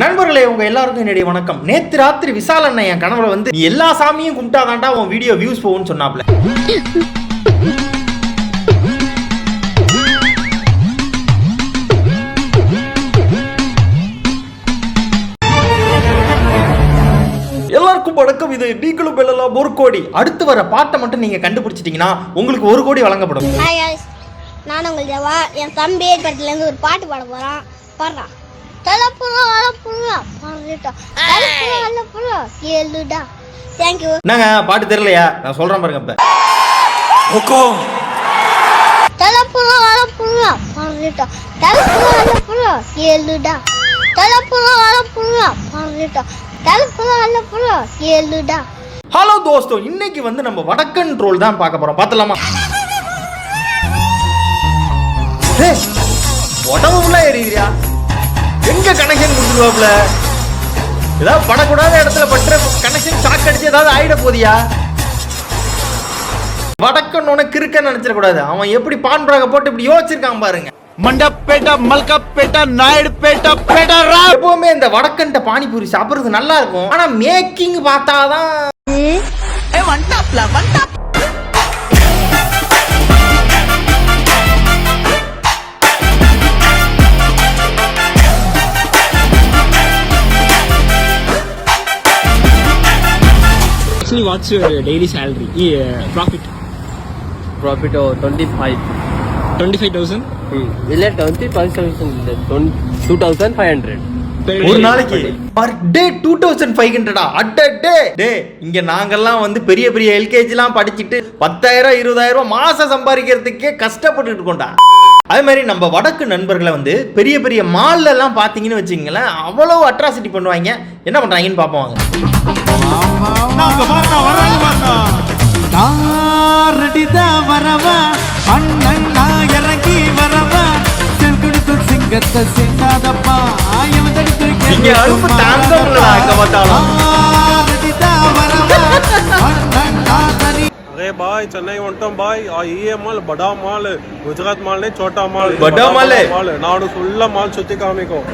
நண்பர்களே உங்க எல்லாருக்கும் என்னுடைய வணக்கம். நேத்து ராத்திரி விசால் அண்ணன் என் கனவுல வந்து நீ எல்லா சாமியும் கும்பிட்டாதான்டா உன் வீடியோ வியூஸ் போகும்னு சொன்னாப்ல. எல்லாருக்கும் வணக்கம். இது நீங்களும் வெல்லலாம் ஒரு கோடி. அடுத்து வர பாட்டை மட்டும் நீங்க கண்டுபிடிச்சிட்டீங்கன்னா உங்களுக்கு ஒரு கோடி வழங்கப்படும். நான் உங்கள் என் தம்பி படத்துலேருந்து ஒரு பாட்டு பாட போகிறான் பாடுறான். என்னங்க பாட்டு தெரியலையா? நான் சொல்றேன் பாருங்க இப்ப. தலைப்புறா அலப்புறா பாடுறா தலைப்புறா அலப்புறா ஏழுடா தலைப்புறா அலப்புறா பாடுறா தலைப்புறா அலப்புறா ஏழுடா ஹலோ தோஸ்தோ இன்னைக்கு வந்து நம்ம வடக்கன் ட்ரோல் தான் பார்க்க போறோம். பார்த்தலாமா ஏய், உடம்பு ஃபுல்லா எரியுறியா எங்க கனெக்ஷன் கொடுத்துருவாப்ல ஏதாவது படக்கூடாத இடத்துல பற்ற கனெக்ஷன் ஷாக் அடிச்சு ஏதாவது ஆயிட போதியா? வடக்கன்னு கிறுக்க நினைச்சிடக்கூடாது. அவன் எப்படி பான்றாக போட்டு இப்படி யோசிச்சிருக்கான் பாருங்க. மண்டப்பேட்டா மல்காப்பேட்டா நாயுடுபேட்டா பேட்டா எப்பவுமே இந்த வடக்கன்ட்ட பானிபூரி சாப்பிடுறது நல்லா இருக்கும். ஆனா மேக்கிங் பார்த்தாதான் ஏ வண்டாப்ல வண்டாப் what's your daily salary profit profit oh twenty five twenty five thousand இல்லை twenty five thousand two thousand five hundred ஒரு நாளைக்கு per day two thousand five ஹண்ட்ரடா at day! Day இங்க நாங்கெல்லாம் வந்து பெரிய பெரிய எல்கேஜிலாம் படிச்சுட்டு பத்தாயிரம் இருபதாயிரம் மாசம் சம்பாதிக்கிறதுக்கே கஷ்டப்பட்டுட்டு இருக்கோம்டா. அதே மாதிரி நம்ம வடக்கு நண்பர்களை வந்து பெரிய பெரிய மால்ல எல்லாம் பாத்தீங்கன்னு வச்சுங்களேன் அவ்வளவு அட்ராசிட்டி பண்ணுவாங்க. என்ன பண்றாங்கன்னு பார்ப்போம் இங்க அலுப்பு தாங்க அங்க பார்த்தாலும். பாய் சென்னை வந்துட்டோம் பாய் ஈஏ மால் படா மால் குஜராத் மால்னே சோட்டா மால். படா மால் மால்? நான் ஃபுல்லா மால் சுத்தி காமிக்கும்.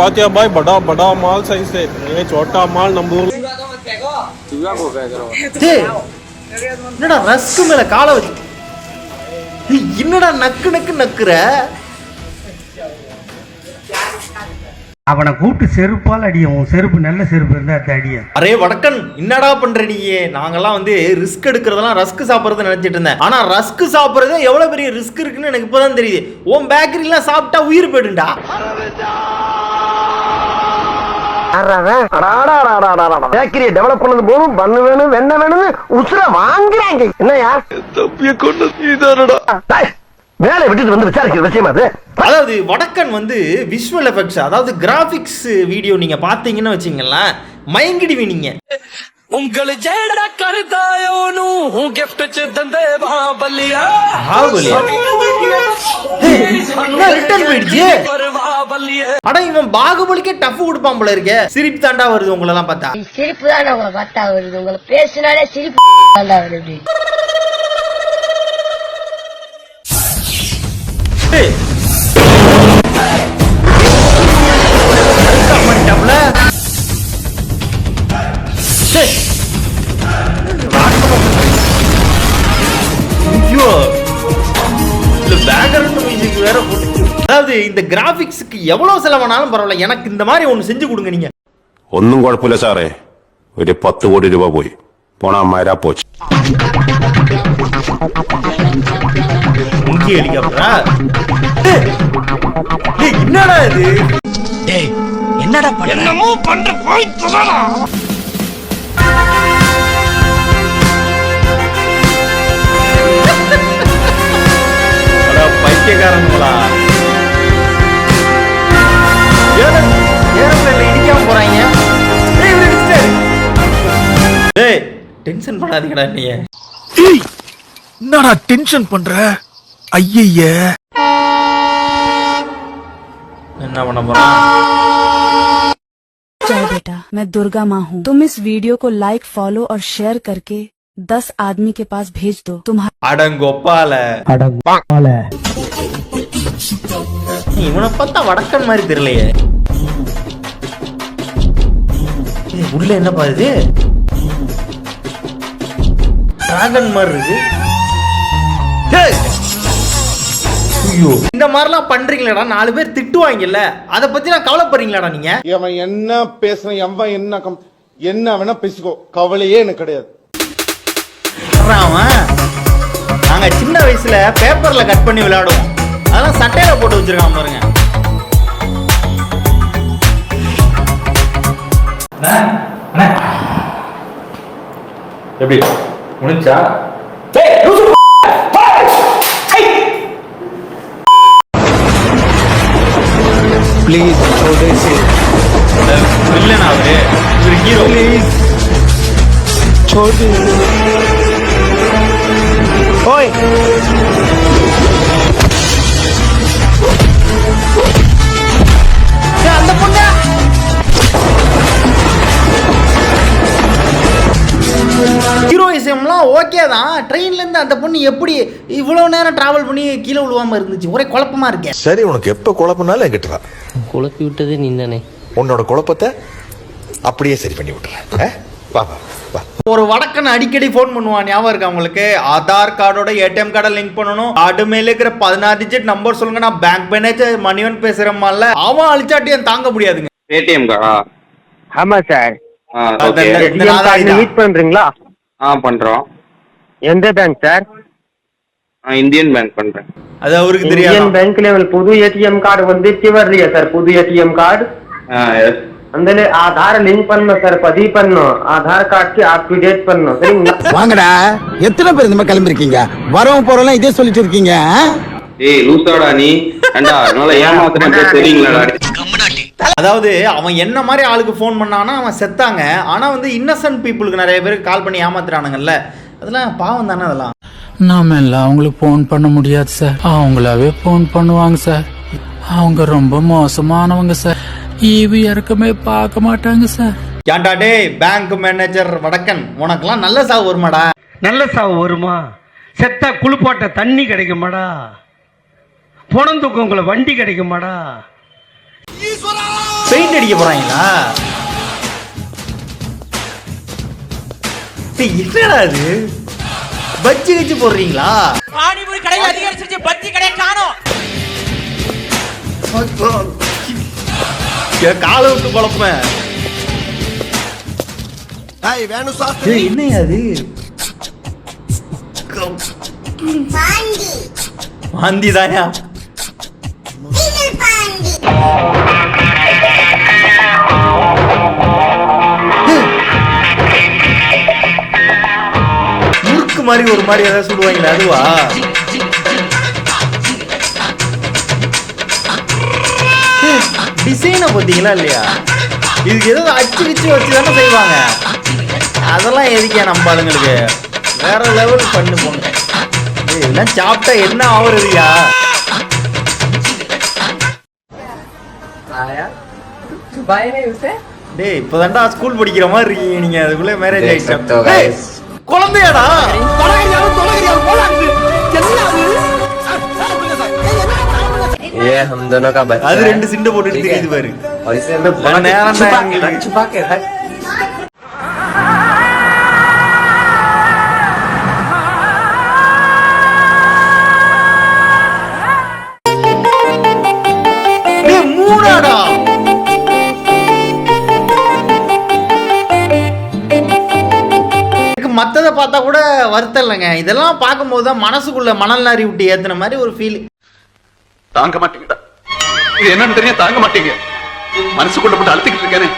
பாத்தியா பாய் படா படா மால் சைஸ் ஏ. சோட்டா மால் நம்ம ஊர் என்னடா ரஸ்க்கு மேல காலை வச்சு என்னடா நக்கு நக்கு நக்குற? அவனை கூப்பிட்டு செருப்பால் அடியும் உன் செருப்பு நல்ல செருப்பு இருந்தா அது அடிய. அரே வடக்கன் என்னடா பண்ற நீயே நாங்கெல்லாம் வந்து ரிஸ்க் எடுக்கிறதெல்லாம் ரஸ்க் சாப்பிட்றது நினைச்சிட்டு இருந்தேன். ஆனா ரஸ்க் சாப்பிட்றது எவ்வளவு பெரிய ரிஸ்க் இருக்குன்னு எனக்கு இப்பதான் தெரியுது. உன் பேக்கரிலாம் சாப்பிட்டா உயிர் போயிடும்டா. பேக்கரியை டெவலப் பண்ணது போதும். பண்ணு வேணும் வெண்ண வேணும்னு உசுர வாங்குறாங்க. என்னையா தப்பிய கொண்டு வேலை விட்டுட்டு வந்து விசாரிக்கிற விஷயம் அது? அதாவது வடக்கன் வந்து விஷுவல் எஃபெக்ட்ஸ் அதாவது கிராஃபிக்ஸ் வீடியோ நீங்க பாத்தீங்கன்னு வச்சீங்களேன் மயங்கிடுவி நீங்க. உங்களை ஜேடா கருதாயோனு உன் கிஃப்ட் சே தந்தே பாபலியா பாபலியா ரிட்டர்ன் போயிடுச்சு? ஆனா இவன் பாகுபலிக்கே டஃப் கொடுப்பான் போல இருக்க. சிரிப்பு தாண்டா வருது உங்களெல்லாம் பார்த்தா. சிரிப்பு தாண்டா உங்களை பார்த்தா வருது. உங்களை பேசினாலே சிரிப்பு தாண்டா வருது. அதாவது இந்த கிராபிக்ஸ்க்கு எவ்வளவு செலவானாலும் பரவாயில்ல எனக்கு இந்த மாதிரி ஒண்ணு செஞ்சு கொடுங்க நீங்க ഒന്നും കുഴപ്പമില്ല സാറേ ഒരു പത്ത് കോടി രൂപ പോയി போனா மாதிரி போச்சு. முங்கி ஹெலிகாப்டரா என்னடா இது? டேய் என்னடா என்னமோ பண்ற போய் டென்ஷன் பண்ணாதீங்கடா நீ என்னடா டென்ஷன் பண்ற ஐயய்ய என்ன பண்ண போறான் जय बेटा मैं दुर्गा माँ हूँ तुम इस वीडियो को लाइक फॉलो और शेयर करके दस आदमी के पास भेज दो तुम्हारा அடங்கொப்பால அட இவனை பார்த்தா வடக்கன் மாதிரி தெரியலையே ஏய், உள்ள என்னப்பா இது டிராகன் மாதிரி இருக்கு! ஐயோ. இந்த மாதிரிலாம் பண்றீங்களேடா நாலு பேர் திட்டுவாங்கல்ல அதை பத்தி நான் கவலைப்படுறீங்களாடா நீங்க? அவன் என்ன பேசுறான் எவன் என்ன கம் என்ன வேணா பேசிக்கோ கவலையே எனக்கு கிடையாது. அவன். நாங்க சின்ன வயசுல பேப்பர்ல கட் பண்ணி விளையாடுவோம். அதெல்லாம் சட்டையில போட்டு வச்சிருக்கான் பாருங்க. எப்படி? முடிஞ்சா? ப்ளீஸ் இல்லைண்ணா அவரு இவர் ஹீரோ ஓய் அந்த பொண்ணு? ஹீரோயிசம்லாம் ஓகே தான். ட்ரெயின்ல இருந்து அந்த பொண்ணு எப்படி இவ்வளவு நேரம் டிராவல் பண்ணி கீழே விழுவாம இருந்துச்சு? ஒரே குழப்பமா இருக்கே சரி உனக்கு எப்ப குழப்பம்னாலும் என்கிட்ட குழப்பி விட்டது நீ தானே உன்னோட குழப்பத்தை அப்படியே சரி பண்ணி விட்டுறேன். வா வா ஒரு வடக்கன் அடிக்கடி ஃபோன் பண்ணுவான். ஞாபகம் இருக்கா உங்களுக்கு? ஆதார் கார்டோட ஏடிஎம் கார்டை லிங்க் பண்ணணும். கார்டு மேல இருக்கிற பதினாறு டிஜிட் நம்பர் சொல்லுங்க. நான் பேங்க் மேனேஜர் மணிவன் பேசுறேன்ல அவன் அழிச்சாட்டி என் தாங்க முடியாதுங்க. ஏடிஎம் கார்டா ஆமா சார். மீட் பண்றீங்களா? ஆ பண்றோம். எந்த பேங்க் சார் இந்தியன் பேங்க் பண்றேன். அது அவருக்கு தெரியாது? பேங்க்ல புது ஏடிஎம் கார்டு வந்துச்சு வரலையா சார் புது ஏடிஎம் கார்டு அந்த ஆதார லிங்க் பண்ணணும் சார் பதிவு பண்ணணும். ஆதார் கார்டுக்கு அப்டேட் பண்ணணும். சரிங்களா? வாங்கடா. எத்தனை பேர் இந்த மாதிரி கிளம்பிருக்கீங்க? வரவங்க போறவங்க இதே சொல்லிட்டு இருக்கீங்க ஏய் லூசாடா நீ. ஏண்டா என்னால ஏமாத்துறேன் தெரியுங்களா அதாவது அவன் என்ன மாதிரி ஆளுக்கு ஃபோன் பண்ணானா அவன் செத்தாங்க. ஆனா வந்து இன்னசென்ட் பீப்புளுக்கு நிறைய பேருக்கு கால் பண்ணி ஏமாத்துறானுங்கல்ல. அதெல்லாம் பாவம் தானே அதெல்லாம். நாம எல்லாம் அவங்களுக்கு ஃபோன் பண்ண முடியாது சார் அவங்களாவே ஃபோன் பண்ணுவாங்க சார் அவங்க ரொம்ப மோசமானவங்க சார் ஈவி இறக்கமே பார்க்க மாட்டாங்க சார் ஏன்டா டேய் பேங்க் மேனேஜர் வடக்கன் உனக்கெல்லாம் நல்ல சாவு வருமாடா? நல்ல சாவு வருமா? செத்தா குளிப்பாட்ட தண்ணி கிடைக்குமாடா? புணம் தூக்கங்களை வண்டி கிடைக்குமாடா? பெயிண்ட் அடிக்க போறாங்களா? என்னடா இது? பஜ்ஜி கச்சி போடுறீங்களா? பானிபூரி கடையில் அதிகரிச்சிருச்சு பஜ்ஜி கடையை காணோம். காலை விட்டு குழப்பேன் ஏய், என்னய்யா அது? வாந்தி தாயா? முறுக்கு மாதிரி ஒரு மாதிரி ஏதாவது சொல்லுவாங்களே அதுவா? டிசைனை பார்த்தீங்களா இல்லையா? இதுக்கு ஏதோ அச்சு வச்சு வச்சு தானே செய்வாங்க. அதெல்லாம் எதுக்கே நம்ம ஆளுங்களுக்கு? வேற லெவல் பண்ணு போங்க இதெல்லாம் சாப்பிட்டா என்ன ஆகுறதுயா டேய் இப்போதான்டா ஸ்கூல் படிக்கிற மாதிரி இருக்கீங்க நீங்க அதுக்குள்ள மேரேஜ் ஆயிடுச்சு குழந்தையாடா ये हम दोनों का बच्चा அது है। ரெண்டு சிண்டை போட்டுட்டு ठीक है? தெரியுது பாரு और इसे हमें நான் நேரம் छुपा தான் பார்த்தா கூட வருத்தம் இல்லைங்க. இதெல்லாம் பார்க்கும்போது தான் மனசுக்குள்ள மணல் நாரி விட்டு ஏத்துன மாதிரி ஒரு ஃபீல் தாங்க மாட்டீங்கடா. இது என்னன்னு தெரியும் தாங்க மாட்டீங்க. மனசுக்குள்ள போட்டு அழுத்திக்கிட்டு இருக்கேனே.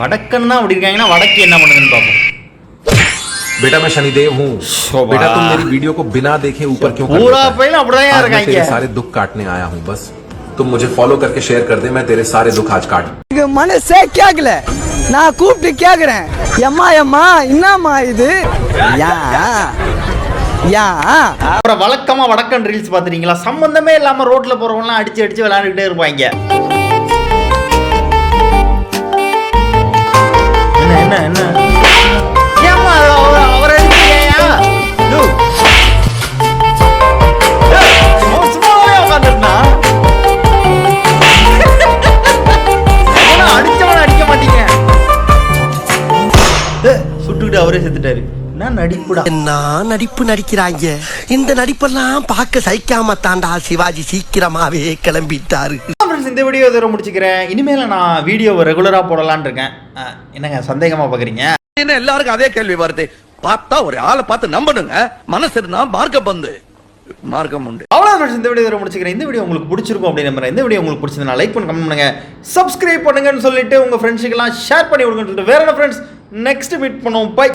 தான் அப்படி இருக்காங்கன்னா வடக்கு என்ன பண்ணுதுன்னு பார்ப்போம் बेटा मैं शनिदेव हूँ शोभा। बेटा तुम मेरी वीडियो को बिना देखे ऊपर क्यों कर पूरा देता है? पहले अपना यार आज मैं तेरे कहीं सारे दुख काटने आया हूँ बस तुम मुझे फॉलो करके शेयर कर दे मैं तेरे सारे दुख आज काट மனசே கேக்கல நான் கூப்பிட்டு கேக்குறேன் எம்மா எம்மா என்னம்மா இது யா யா அப்புறம் வழக்கமா வடக்கன் ரீல்ஸ் பாத்துறீங்களா சம்பந்தமே இல்லாம ரோட்ல போறவங்கலாம் அடிச்சு அடிச்சு விளையாண்டுட்டே இருப்பாங்க என்ன என்ன நடிப்புடா. என்ன நடிப்பு நடிக்கிறாங்க இந்த நடிப்பெல்லாம் பார்க்க சகிக்காம தாண்டா சிவாஜி சீக்கிரமாவே கிளம்பிட்டாரு. இந்த வீடியோ இதோட முடிச்சுக்கிறேன். இனிமேல் நான் வீடியோவை ரெகுலராக போடலான்னு இருக்கேன். என்னங்க சந்தேகமாக பார்க்குறீங்க என்ன எல்லாருக்கும் அதே கேள்வி வருது. பார்த்தா ஒரு ஆளை பார்த்து நம்பணுங்க. மனசு இருந்தா மார்க்கம் பந்து மார்க்கம் உண்டு. அவ்வளோ இந்த வீடியோ முடிச்சுக்கிறேன். இந்த வீடியோ உங்களுக்கு பிடிச்சிருக்கும் அப்படின்னு நம்புறேன். இந்த வீடியோ உங்களுக்கு பிடிச்சிருந்தா லைக் பண்ணி கமெண்ட் பண்ணுங்க சப்ஸ்கிரைப் பண்ணுங்கன்னு சொல்லிட்டு உங்கள் ஃப்ரெண்ட்ஸுக்கெல்லாம் ஷேர் பண்ணி விடுங்கன்னு சொல்லிட்டு வேற என்ன ஃப்ரெண்ட்ஸ் நெக்ஸ்ட் மீட் பண்ணுவோம். பை